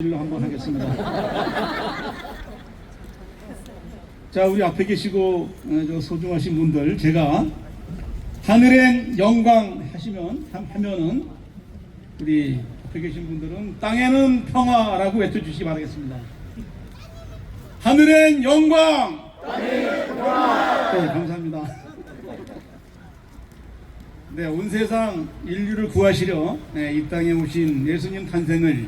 일로 한번 하겠습니다. 자, 우리 앞에 계시고 어, 저 소중하신 분들 제가 하늘엔 영광 하시면 함- 하면은 우리 앞에 계신 분들은 땅에는 평화라고 외쳐주시기 바라겠습니다. 하늘엔 영광. 네, 감사합니다. 네, 온 세상 인류를 구하시려 네, 이 땅에 오신 예수님 탄생을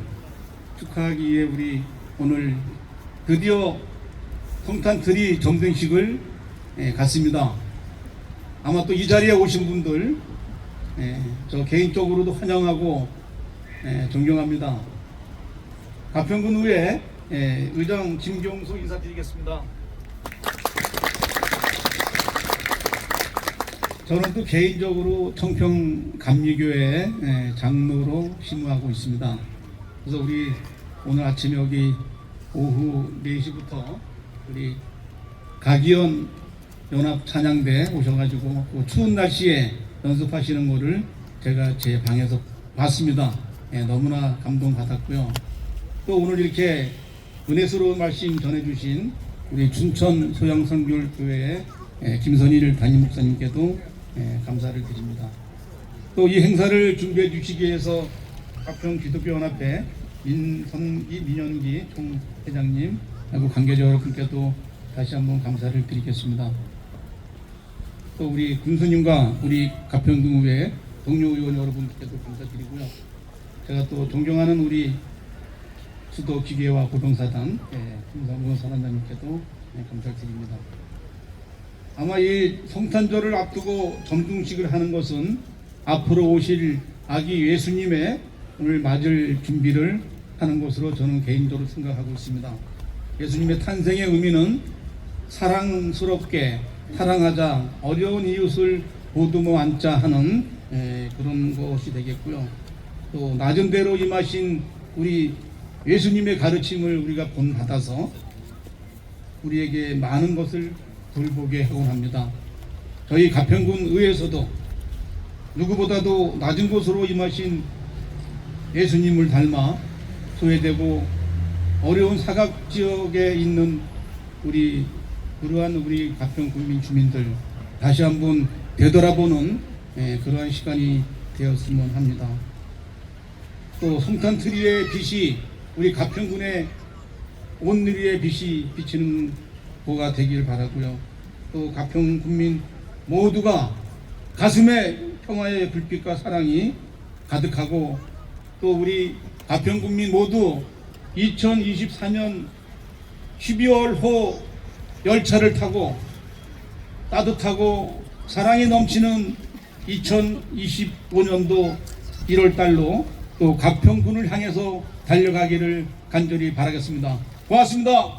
축하하기 위해 우리 오늘 드디어 성탄 트리 점등식을 예, 갔습니다. 아마 또 이 자리에 오신 분들 예, 저 개인적으로도 환영하고 예, 존경합니다. 가평군 의회 예, 의장 김경수 인사드리겠습니다. 저는 또 개인적으로 청평 감리교회 예, 장로로 심무하고 있습니다. 그래서 우리 오늘 아침 여기 오후 4시부터 우리 가기원 연합 찬양대 오셔가지고 그 추운 날씨에 연습하시는 거를 제가 제 방에서 봤습니다. 예, 너무나 감동받았고요. 또 오늘 이렇게 은혜스러운 말씀 전해주신 우리 춘천 소양선교회의 예, 김선일 담임 목사님께도 예, 감사를 드립니다. 또 이 행사를 준비해 주시기 위해서 가평 기독교 연합회 민선기 민현기 총회장님 하고 관계자 여러분께도 다시 한번 감사를 드리겠습니다. 또 우리 군수님과 우리 가평동의회 동료 의원 여러분께도 감사드리고요. 제가 또 존경하는 우리 수도 기계와 고병사단 예, 김상무 사단장님께도 예, 감사드립니다. 아마 이 성탄절을 앞두고 점등식을 하는 것은 앞으로 오실 아기 예수님의 맞을 준비를 하는 것으로 저는 개인적으로 생각하고 있습니다. 예수님의 탄생의 의미는 사랑스럽게 사랑하자 어려운 이웃을 보듬어 안자 하는 에, 그런 것이 되겠고요. 또 낮은 대로 임하신 우리 예수님의 가르침을 우리가 본받아서 우리에게 많은 것을 불보게 하곤 합니다. 저희 가평군 의회에서도 누구보다도 낮은 곳으로 임하신 예수님을 닮아 소외되고 어려운 사각 지역에 있는 우리 그러한 우리 가평 국민 주민들 다시 한번 되돌아보는 예, 그러한 시간이 되었으면 합니다. 또 성탄 트리의 빛이 우리 가평군의 온누리의 빛이 비치는 보가 되길 바라고요. 또 가평 국민 모두가 가슴에 평화의 불빛과 사랑이 가득하고 또 우리 가평 국민 모두 2024년 12월 호 열차를 타고 따뜻하고 사랑이 넘치는 2025년도 1월 달로 또 가평군을 향해서 달려가기를 간절히 바라겠습니다. 고맙습니다.